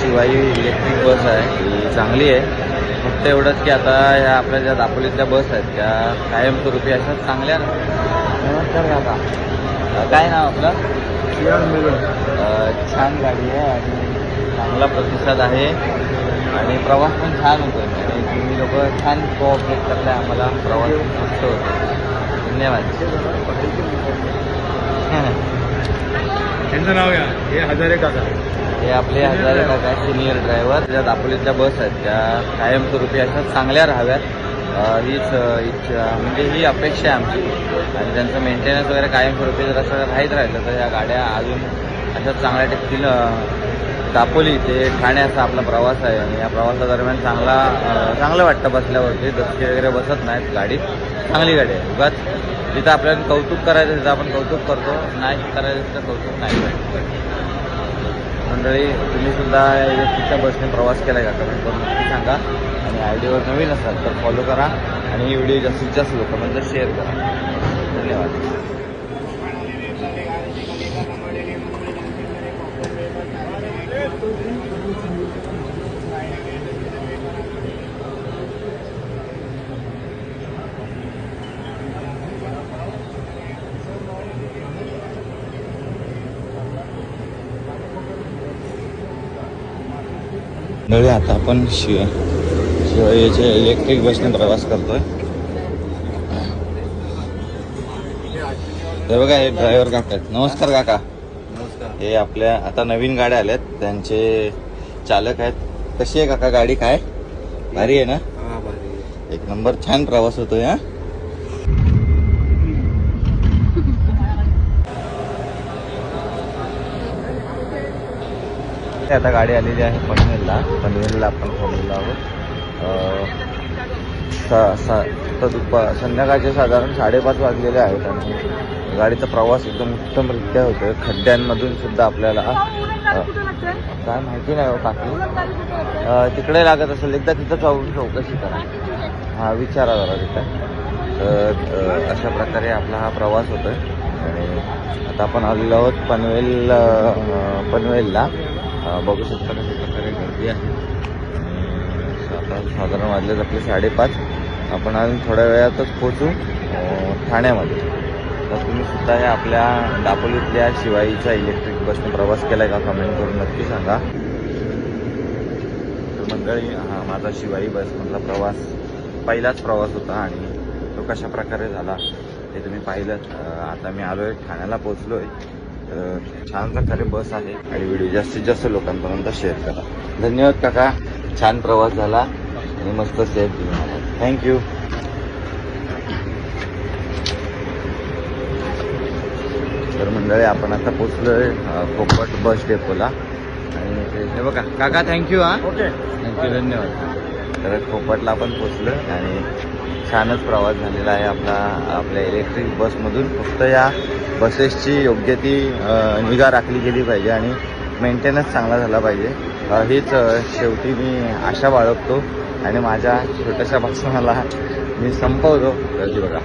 Shivai electric bus आहे. ही चांगली आहे. फक्त एवढंच की आता ह्या आपल्या ज्या दापोलीतल्या बस आहेत त्या कायमस्वरूपी अशा चांगल्या नमस्कार काका काय नाव आपलं? छान गाडी आहे आणि चांगला प्रतिसाद आहे आणि प्रवास पण छान होतो आणि तुम्ही लोक छान कोऑपरेट करताय आम्हाला. प्रवास मस्त होतो धन्यवाद. त्यांचं नाव या. हे हजारे काका. हे आपले हजारे काका सिनियर ड्रायव्हर ज्या दापोलीतल्या बस आहेत. त्या कायमस्वरूपी अशा चांगल्या राहाव्यात. हीच इच्छा म्हणजे ही अपेक्षा आहे आमची. आणि त्यांचं मेंटेनन्स वगैरे कायमस्वरूपी जर असं राहीत राहिलं तर या गाड्या अजून अशा चांगल्या टिकतील दापोली. ते ठाणे असा आपला प्रवास आहे. आणि या प्रवासादरम्यान चांगला चांगलं वाटतं बसल्यावरती. दसके वगैरे बसत नाहीत गाडीत चांगली गाडी आहे. उगाच जिथं आपल्याला कौतुक करायचं तिथं आपण कौतुक करतो. नाही करायचं तिथं कौतुक नाही. करायचं मंडळी तुम्ही सुद्धा इलेक्ट्रिकच्या बसने प्रवास केला का? कमेंट करून नक्की सांगा. आणि आयडीवर नवीन असाल तर फॉलो करा. आणि ही व्हिडिओ जास्तीत जास्त लोकांपर्यंत शेअर करा. धन्यवाद. मंडळी आता आपण शिव शिवाजीच्या इलेक्ट्रिक बसने प्रवास करतोय. हे बघा हे ड्रायव्हर काका आहेत. नमस्कार काका. नमस्कार. हे आपल्या आता नवीन गाड्या आल्यात. त्यांचे चालक आहेत. कशी आहे काका गाडी? काय? भारी आहे ना? एक नंबर छान प्रवास होतोय हा ते आता गाडी आलेली आहे पनवेलला. पनवेलला आपण थांबलेलो आहोत. अं, सा- सा- दुपा संध्याकाळचे साधारण साडेपाच वाजलेले आहेत आणि गाडीचा प्रवास एकदम उत्तमरित्या होतोय. खड्ड्यांमधून सुद्धा आपल्याला काय माहिती नाही हो काकी. तिकडे लागत असेल एकदा तिथं जाऊन चौकशी करा. हा विचारा जरा तिथं. तर अशा प्रकारे आपला हा प्रवास होतोय. आणि आता आपण आलेलो आहोत पनवेल पनवेलला. बघू शकता कशा प्रकारे गर्दी आहे. आता साधारण वाजलेत आपले साडेपाच. आपण अजून थोड्या वेळातच पोचू ठाण्यामध्ये. तर तुम्ही सुद्धा हे आपल्या दापोलीतल्या शिवाईच्या इलेक्ट्रिक बसने प्रवास केलाय का? कमेंट करून नक्की सांगा. तर मंडळी हा माझा शिवाई बसमधला प्रवास पहिलाच प्रवास होता आणि तो कशा प्रकारे झाला ते तुम्ही पाहिलं आता मी आलोय ठाण्याला पोचलो आहे छान प्रकारे बस आहे आणि व्हिडिओ जास्तीत जास्त लोकांपर्यंत शेअर करा. धन्यवाद काका. छान प्रवास झाला आणि मस्त सेफ घेऊन आला. थँक्यू तर मंडळी आपण आता पोचलोय अं, कोपट बस डेपोला. आणि हे बघा काका थँक्यू हा. ओके थँक्यू धन्यवाद. तर कोपटला आपण पोचलो आणि छानच प्रवास झालेला आहे आपला आपल्या इलेक्ट्रिक बसमधून फक्त या बसेसची योग्य ती निगा राखली गेली पाहिजे आणि मेंटेनन्स चांगला झाला पाहिजे. हीच शेवटी मी आशा बाळगतो आणि माझ्या छोट्याशा भाषणाला मी संपवतो. तर बघा.